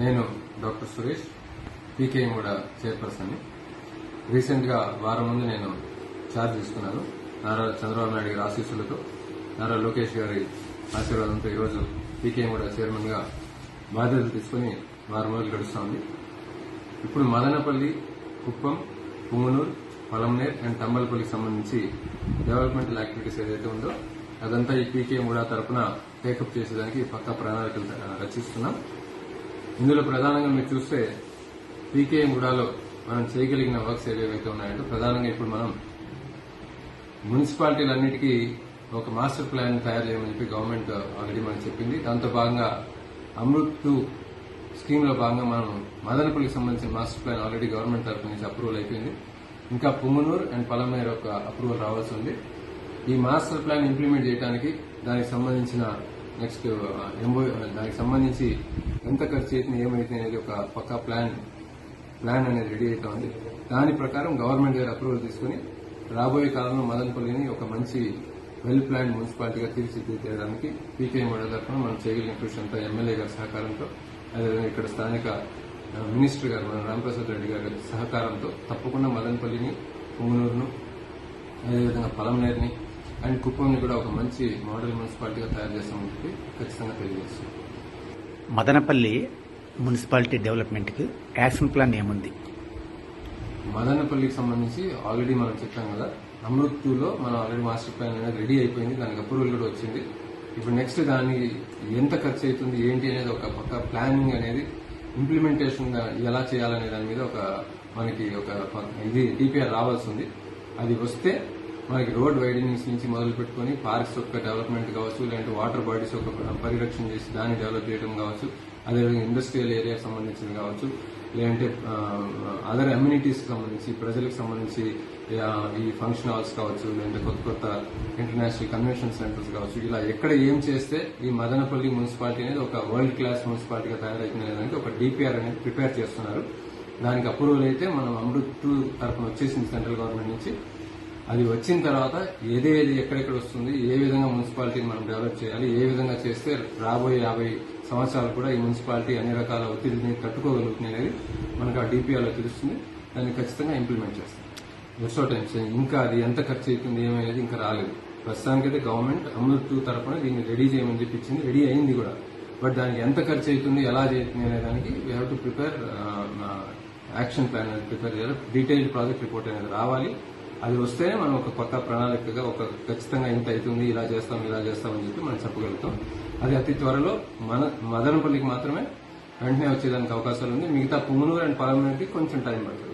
నేను doctor Suresh PKM కూడా chairperson రీసెంట్గా వారం ముందు నేను ఛార్జ్ తీసుకున్నాను. నారా చంద్రబాబు నాయుడు గారి ఆశీస్సులతో నారా లోకేష్ గారి ఆశీర్వాదంతో ఈరోజు పీకేఎం కూడా చైర్మన్గా బాధ్యతలు తీసుకుని వారం రోజులు గడుస్తా ఉంది. ఇప్పుడు మదనపల్లి కుప్పం పుంగనూరు పొలంనేర్ అండ్ తంబలపల్లికి సంబంధించి డెవలప్మెంటల్ యాక్టివిటీస్ ఏదైతే ఉందో అదంతా ఈ పీకేఎం కూడా తరపున టేకప్ చేసేదానికి పక్కా ప్రణాళికలు రచిస్తున్నాం. ఇందులో ప్రధానంగా మీరు చూస్తే పీకేఎం గుడాలో మనం చేయగలిగిన వర్క్స్ ఏవైతే ఉన్నాయంటే ప్రధానంగా ఇప్పుడు మనం మున్సిపాలిటీలన్నిటికీ ఒక మాస్టర్ ప్లాన్ తయారు చేయమని చెప్పి గవర్నమెంట్ ఆల్రెడీ మనకు చెప్పింది. దాంతో భాగంగా అమృత్ టూ స్కీమ్లో భాగంగా మనం మదనపల్లికి సంబంధించిన మాస్టర్ ప్లాన్ ఆల్రెడీ గవర్నమెంట్ తరఫు నుంచి అప్రూవల్ అయిపోయింది. ఇంకా పుంగనూరు అండ్ పలమేర్ ఒక అప్రూవల్ రావాల్సి ఉంది. ఈ మాస్టర్ ప్లాన్ ఇంప్లిమెంట్ చేయడానికి దానికి సంబంధించిన నెక్స్ట్ ఎంబో దానికి సంబంధించి ఎంత ఖర్చు అవుతుంది ఏమైతే అనేది ఒక పక్కా ప్లాన్ ప్లాన్ అనేది రెడీ అవుతా ఉంది. దాని ప్రకారం గవర్నమెంట్ గారు అప్రూవల్ తీసుకుని రాబోయే కాలంలో మదనపల్లిని ఒక మంచి వెల్ ప్లాన్ మున్సిపాలిటీగా తీర్చిదిద్దడానికి పీకే మోడల్ తరఫున మనం చేయగలిగిన కృషి అంతా ఎమ్మెల్యే గారి సహకారంతో అదేవిధంగా ఇక్కడ స్థానిక మినిస్టర్ గారు మన రామప్రసాద్ రెడ్డి గారి సహకారంతో తప్పకుండా మదనపల్లిని పుంగనూరును అదేవిధంగా పలంనేరుని అండ్ కుప్పంని కూడా ఒక మంచి మోడల్ మున్సిపాలిటీగా తయారు చేస్తామని చెప్పి ఖచ్చితంగా తెలియజేస్తున్నాం. మదనపల్లి మున్సిపాలిటీ డెవలప్మెంట్కి యాక్షన్ ప్లాన్ ఏముంది? మదనపల్లికి సంబంధించి ఆల్రెడీ మనం చెప్పాం కదా అమృత్ టూలో మనం ఆల్రెడీ మాస్టర్ ప్లాన్ అనేది రెడీ అయిపోయింది దానికి అప్రూవల్ కూడా వచ్చింది. ఇప్పుడు నెక్స్ట్ దాని ఎంత ఖర్చు అవుతుంది ఏంటి అనేది ఒక పక్క ప్లానింగ్ అనేది ఇంప్లిమెంటేషన్ ఎలా చేయాలనే దాని మీద ఒక మనకి ఒక ఇది డిపిఆర్ రావాల్సి ఉంది. అది వస్తే మనకి రోడ్ వైడనింగ్స్ నుంచి మొదలు పెట్టుకుని పార్క్స్ యొక్క డెవలప్మెంట్ కావచ్చు లేదంటే వాటర్ బాడీస్ యొక్క పరిరక్షణ చేసి దాన్ని డెవలప్ చేయడం కావచ్చు అదేవిధంగా ఇండస్ట్రియల్ ఏరియా సంబంధించింది కావచ్చు లేదంటే అదర్ అమ్యూనిటీస్ సంబంధించి ప్రజలకు సంబంధించి ఈ ఫంక్షన్ హాల్స్ కావచ్చు లేదంటే కొత్త కొత్త ఇంటర్నేషనల్ కన్వెన్షన్ సెంటర్స్ కావచ్చు ఇలా ఎక్కడ ఏం చేస్తే ఈ మదనపల్లి మున్సిపాలిటీ అనేది ఒక వరల్డ్ క్లాస్ మున్సిపాలిటీగా తయారైతుంది అనేది ఒక డిపిఆర్ అనేది ప్రిపేర్ చేస్తున్నారు. దానికి అప్రూవల్ అయితే మనం అమృత్ తరఫున వచ్చేసింది సెంట్రల్ గవర్నమెంట్ నుంచి. అది వచ్చిన తర్వాత ఏదేది ఎక్కడెక్కడ వస్తుంది ఏ విధంగా మున్సిపాలిటీని మనం డెవలప్ చేయాలి ఏ విధంగా చేస్తే రాబోయే యాభై సంవత్సరాలు కూడా ఈ మున్సిపాలిటీ అన్ని రకాల ఒత్తిడిని తట్టుకోగలుగుతుంది అనేది మనకు ఆ డిపిఆర్లో తెలుస్తుంది. దాన్ని ఖచ్చితంగా ఇంప్లిమెంట్ చేస్తాం. ఎక్స్ట్రా టైమ్స్ ఇంకా అది ఎంత ఖర్చు అవుతుంది ఏమనేది ఇంకా రాలేదు. ప్రస్తుతానికైతే గవర్నమెంట్ అమృత్ టూ తరఫున దీన్ని రెడీ చేయమని చెప్పించింది. రెడీ అయింది కూడా. బట్ దానికి ఎంత ఖర్చు అవుతుంది ఎలా చేస్తుంది అనే దానికి we have to prepare action plan అనేది ప్రిపేర్ చేయాలి. డీటెయిల్డ్ ప్రాజెక్ట్ రిపోర్ట్ అనేది రావాలి. అది వస్తేనే మనం ఒక కొత్త ప్రణాళికగా ఒక ఖచ్చితంగా ఇంత అవుతుంది ఇలా చేస్తాం ఇలా చేస్తాం అని చెప్పి మనం చెప్పగలుగుతాం. అది అతి త్వరలో మన మదనపల్లికి మాత్రమే వెంటనే వచ్చేదానికి అవకాశాలు ఉంది మిగతా పుంగనూరు అండ్ పార్లమెంట్కి కొంచెం టైం పడుతుంది.